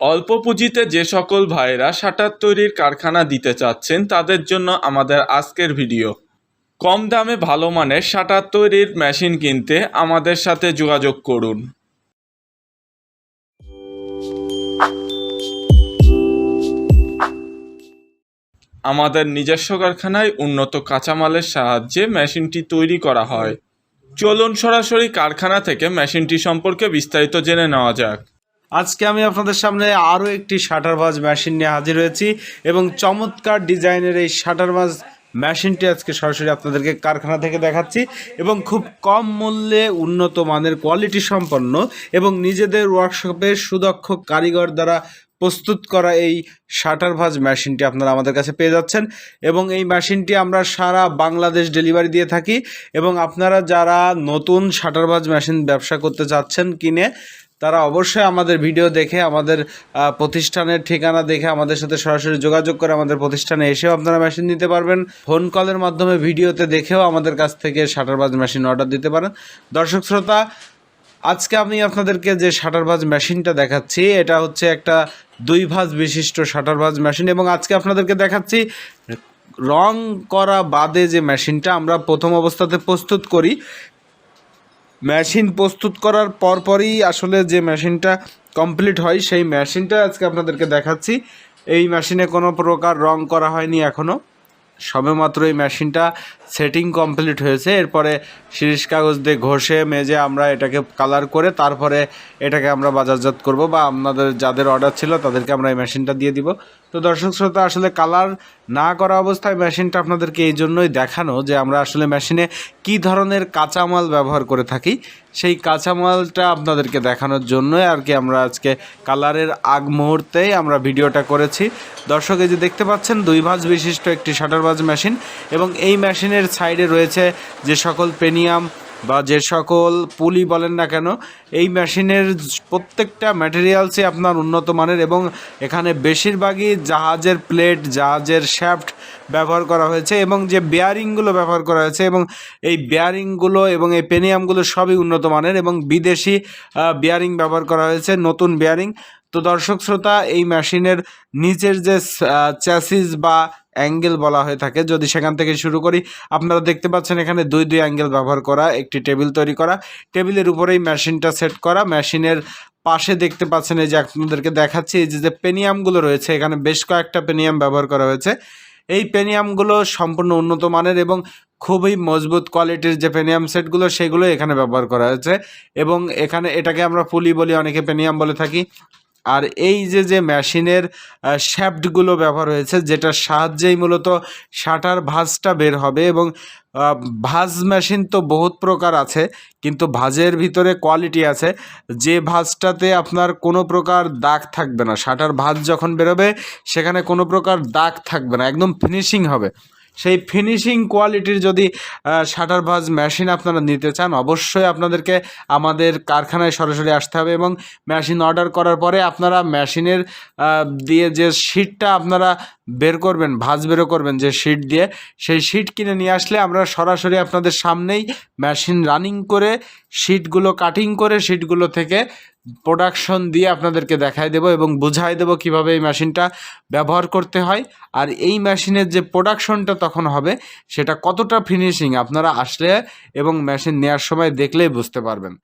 অল্প পুঁজিতে যে সকল ভাইরা শাটার তৈরির কারখানা দিতে চাচ্ছেন, তাদের জন্য আমাদের আজকের ভিডিও। কম দামে ভালো মানের শাটার তৈরির মেশিন কিনতে আমাদের সাথে যোগাযোগ করুন। আমাদের নিজস্ব কারখানায় উন্নত কাঁচামালের সাহায্যে মেশিনটি তৈরি করা হয়। চলুন সরাসরি কারখানা থেকে মেশিনটি সম্পর্কে বিস্তারিত জেনে নেওয়া যাক। আজকে আমি আপনাদের সামনে আরও একটি শাটারবাজ মেশিন নিয়ে হাজির হয়েছি এবং চমৎকার ডিজাইনের এই শাটারবাজ মেশিনটি আজকে সরাসরি আপনাদেরকে কারখানা থেকে দেখাচ্ছি এবং খুব কম মূল্যে উন্নত মানের কোয়ালিটি সম্পন্ন এবং নিজেদের ওয়ার্কশপে সুদক্ষ কারিগর দ্বারা প্রস্তুত করা এই শাটার ভাজ মেশিনটি আপনারা আমাদের কাছে পেয়ে যাচ্ছেন এবং এই মেশিনটি আমরা সারা বাংলাদেশ ডেলিভারি দিয়ে থাকি এবং আপনারা যারা নতুন শাটার ভাজ মেশিন ব্যবসা করতে চাচ্ছেন কিনে তারা অবশ্যই আমাদের ভিডিও দেখে, আমাদের প্রতিষ্ঠানের ঠিকানা দেখে আমাদের সাথে সরাসরি যোগাযোগ করে আমাদের প্রতিষ্ঠানে এসেও আপনারা মেশিন নিতে পারবেন। ফোন কলের মাধ্যমে ভিডিওতে দেখেও আমাদের কাছ থেকে শাটারবাজ মেশিন অর্ডার দিতে পারেন। দর্শক শ্রোতা, আজকে আমি আপনাদেরকে যে শাটারবাজ মেশিনটা দেখাচ্ছি, এটা হচ্ছে একটা দুই ভাঁজ বিশিষ্ট শাটারবাজ মেশিন এবং আজকে আপনাদেরকে দেখাচ্ছি রং করা বাদে যে মেশিনটা আমরা প্রথম অবস্থাতে প্রস্তুত করি মেশিন প্রস্তুত করার পরপরই আসলে যে মেশিনটা কমপ্লিট হয়, সেই মেশিনটা আজকে আপনাদেরকে দেখাচ্ছি। এই মেশিনে কোনো প্রকার রং করা হয়নি এখনও সবেমাত্র এই মেশিনটা সেটিং কমপ্লিট হয়েছে। এরপরে শিরিষ কাগজ দিয়ে ঘষে, মেজে আমরা এটাকে কালার করে তারপরে এটাকে আমরা বাজারজাত করব বা আপনাদের যাদের অর্ডার ছিল তাদেরকে আমরা এই মেশিনটা দিয়ে দিব। তো দর্শক শ্রোতা, আসলে কালার না করা অবস্থায় মেশিনটা আপনাদেরকে এই জন্যই দেখানো যে আমরা আসলে মেশিনে কি ধরনের কাঁচামাল ব্যবহার করে থাকি। সেই কাঁচামালটা আপনাদেরকে দেখানোর জন্যই আর কি আমরা আজকে কালারের আগ মুহূর্তেই আমরা ভিডিওটা করেছি। দর্শক, এই যে দেখতে পাচ্ছেন, দুই ভাঁজ বিশিষ্ট একটি শাটারবাজ মেশিন এবং এই মেশিনের সাইডে রয়েছে যে সকল পেনিয়াম বা যে সকল পুলি বলেন না কেন, এই মেশিনের প্রত্যেকটা ম্যাটেরিয়ালসই আপনার উন্নত মানের এবং এখানে বেশিরভাগই জাহাজের প্লেট জাহাজের শ্যাফট ব্যবহার করা হয়েছে এবং যে বেয়ারিংগুলো ব্যবহার করা হয়েছে এবং এই বেয়ারিংগুলো এবং এই পেনিয়ামগুলো সবই উন্নত মানের এবং বিদেশি বেয়ারিং ব্যবহার করা হয়েছে, নতুন বেয়ারিং তো দর্শক শ্রোতা, এই মেশিনের নিচের যে চ্যাসিস বা অ্যাঙ্গেল বলা হয়ে থাকে। যদি সেখান থেকে শুরু করি, আপনারা দেখতে পাচ্ছেন এখানে দুই দুই অ্যাঙ্গেল ব্যবহার করা, একটি টেবিল তৈরি করা। টেবিলের উপরেই মেশিনটা সেট করা। মেশিনের পাশে দেখতে পাচ্ছেন এই যে আপনাদেরকে দেখাচ্ছি, এই যে পেনিয়ামগুলো রয়েছে, এখানে বেশ কয়েকটা পেনিয়াম ব্যবহার করা হয়েছে। এই পেনিয়ামগুলো সম্পূর্ণ উন্নত মানের এবং খুবই মজবুত কোয়ালিটির যে পেনিয়াম সেটগুলো সেগুলো এখানে ব্যবহার করা হয়েছে। এবং এখানে এটাকে আমরা পুলি বলি, অনেকে পেনিয়াম বলে থাকি। আর এই যে যে মেশিনের শ্যাফটগুলো ব্যবহার হয়েছে, যেটার সাহায্যেই মূলত শাটার ভাঁজটা বের হবে এবং ভাঁজ মেশিন তো বহুত প্রকার আছে, কিন্তু ভাঁজের ভিতরে কোয়ালিটি আছে। যে ভাঁজটাতে আপনার কোনো প্রকার দাগ থাকবে না, শাটার ভাঁজ যখন বেরোবে, সেখানে কোনো প্রকার দাগ থাকবে না, একদম ফিনিশিং হবে। সেই ফিনিশিং কোয়ালিটির যদি শাটার ভাজ মেশিন আপনারা নিতে চান, অবশ্যই আপনাদেরকে আমাদের কারখানায় সরাসরি আসতে হবে এবং মেশিন অর্ডার করার পরে আপনারা মেশিনের দিয়ে যে শিটটা আপনারা বের করবেন, ভাজ বেরো করবেন যে শিট দিয়ে, সেই শিট কিনে নিয়ে আসলে আমরা সরাসরি আপনাদের সামনেই মেশিন রানিং করে শিটগুলো কাটিং করে শিটগুলো থেকে প্রোডাকশন দিয়ে আপনাদেরকে দেখাই দেব এবং বুঝাই দেব কীভাবে এই মেশিনটা ব্যবহার করতে হয়। আর এই মেশিনের যে প্রোডাকশনটা তখন হবে, সেটা কতটা ফিনিশিং আপনারা আসলে এবং মেশিন নেওয়ার সময় দেখলেই বুঝতে পারবেন।